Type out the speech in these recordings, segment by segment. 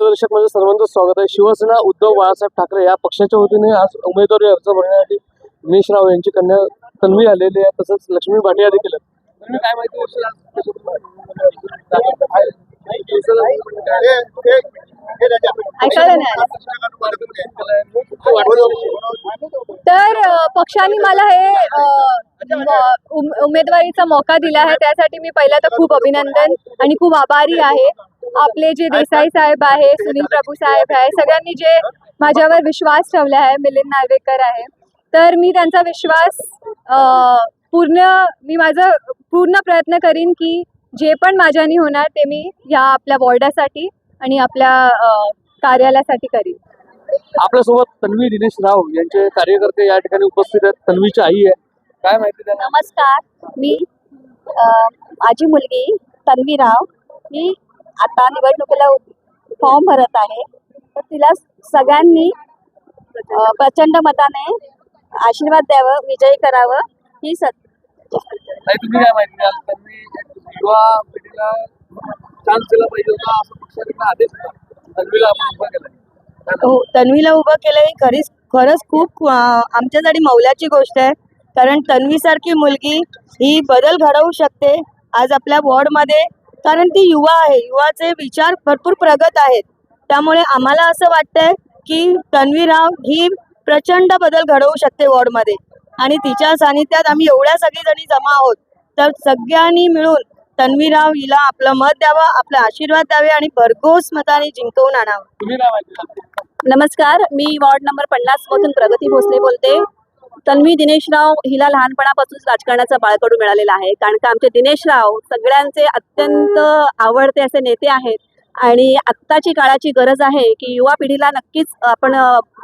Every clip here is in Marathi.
दर्शक म्हणजे सर्वांचं स्वागत आहे. शिवसेना उद्धव बाळासाहेब ठाकरे या पक्षाच्या वतीने आज उमेदवारी अर्ज भरण्यासाठी दिनेश राव यांची कन्या तन्वी आलेली आहे. तसंच लक्ष्मी भाटिया देखील काय माहिती. तर पक्षाने मला हे उमेदवारीचा मौका दिला आहे. त्यासाठी मी पहिला तर खूप अभिनंदन आणि खूप आभारी आहे. आपले जे देसाई साहेब आहे सुनील प्रभू साहेब आहे सगळ्यांनी जे माझ्यावर विश्वास ठेवला आहे मिलिंद नार्वेकर आहे. तर मी त्यांचा विश्वास पूर्ण मी माझं पूर्ण प्रयत्न करीन की जे पण माझ्यानी होणार ते मी ह्या आपल्या वॉर्डासाठी आणि आपल्या कार्यालयासाठी करीन. आपल्यासोबत तन्वी दिनेश राव यांचे कार्यकर्ते या ठिकाणी उपस्थित आहेत. तन्वीची आई आहे. काय माहिती नमस्कार. मी माझी मुलगी तन्वी राव. ही आता निवडणुकीला फॉर्म भरत आहे. तर तिला सगळ्यांनी प्रचंड मताने आशीर्वाद द्यावं विजयी करावं ही सत तुम्ही काय माहिती युवा पिढीला चान्स दिला पाहिजे होता असं आदेश तन्वीला आपण उभा केला. काय हो तन्वीला उभं केलं ही खरीच खरंच खूप आमच्यासाठी मौल्याची गोष्ट आहे. कारण तन्वीसारखी मुलगी ही बदल घडवू शकते. आज आपल्या वॉर्डमध्ये कारण ती युवा आहे. युवाचे विचार भरपूर प्रगत आहेत. त्यामुळे आम्हाला असं वाटतंय की तन्वी राव ही प्रचंड बदल घडवू शकते वॉर्डमध्ये. आणि तिच्या सानिध्यात आम्ही एवढ्या सगळी जणी जमा आहोत. तर सगळ्यांनी मिळून तन्वी राव हिला आपलं मत द्यावं आपला आशीर्वाद द्यावे आणि भरघोस मताने जिंकवून आणावं. नमस्कार. मी वॉर्ड नंबर पन्नास मधून प्रगती भोसले बोलते. तन्वी दिनेशराव हिला लहानपणापासून राजकारणाचा बाळकडू मिळालेला आहे. कारण का आमचे दिनेशराव सगळ्यांचे अत्यंत आवडते असे नेते आहेत. आणि आत्ताची काळाची गरज आहे की युवा पिढीला नक्कीच आपण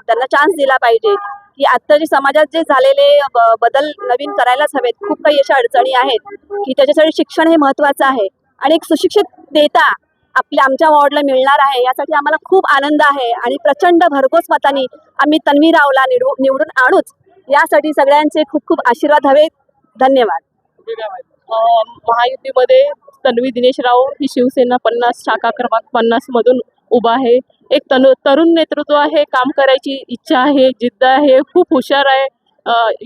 त्यांना चान्स दिला पाहिजे. की आत्ताचे समाजात जे झालेले ब- बदल नवीन करायलाच हवेत. खूप काही अशा अडचणी आहेत की त्याच्यासाठी शिक्षण हे महत्त्वाचं आहे. आणि एक सुशिक्षित नेता आपल्या आमच्या वॉर्डला मिळणार आहे यासाठी आम्हाला खूप आनंद आहे. आणि प्रचंड भरघोस मताने आम्ही तन्वी रावला निवडू निवडून आणूच यासाठी सगळ्यांचे खूप खूप आशीर्वाद हवे धन्यवाद. महायुतीमध्ये तन्वी दिनेशराव ही शिवसेना पन्नास शाखा क्रमांक पन्नास मधून उभा आहे. एक तनु तरुण नेतृत्व आहे काम करायची इच्छा आहे जिद्द आहे खूप हुशार आहे.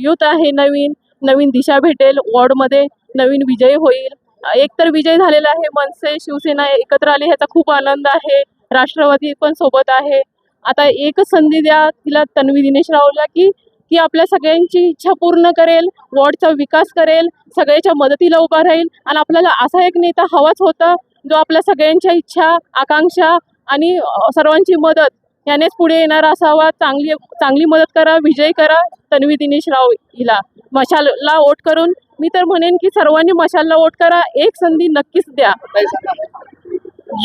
युथ आहे नवीन नवीन दिशा भेटेल वॉर्डमध्ये नवीन विजय होईल. एकतर एक तर विजय झालेला आहे मनसे शिवसेना एकत्र आली ह्याचा खूप आनंद आहे. राष्ट्रवादी पण सोबत आहे. आता एकच संधी द्या तिला तन्वी दिनेश रावला की ती आपल्या सगळ्यांची इच्छा पूर्ण करेल वॉर्डचा विकास करेल सगळ्याच्या मदतीला उभा राहील आणि आपल्याला असा एक नेता हवाच होता जो आपल्या सगळ्यांच्या इच्छा आकांक्षा आणि सर्वांची मदत यानेच पुढे येणार असावा चांगली चांगली मदत करा विजय करा तन्वी दिनेश राव हिला. मशालला वोट करून मी तर म्हणेन की सर्वांनी मशालला वोट करा एक संधी नक्कीच द्या.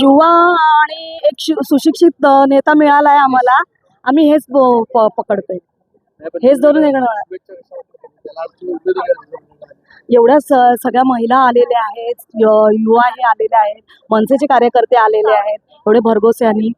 युवा आणि एक सुशिक्षित नेता मिळाला आहे आम्हाला. आम्ही हेच पकडतोय. हेच धरून. एवढ्या सगळ्या महिला आलेल्या आहेत युवा हे आलेले आहेत मनसेचे कार्यकर्ते आलेले आहेत एवढे भरघोस यांनी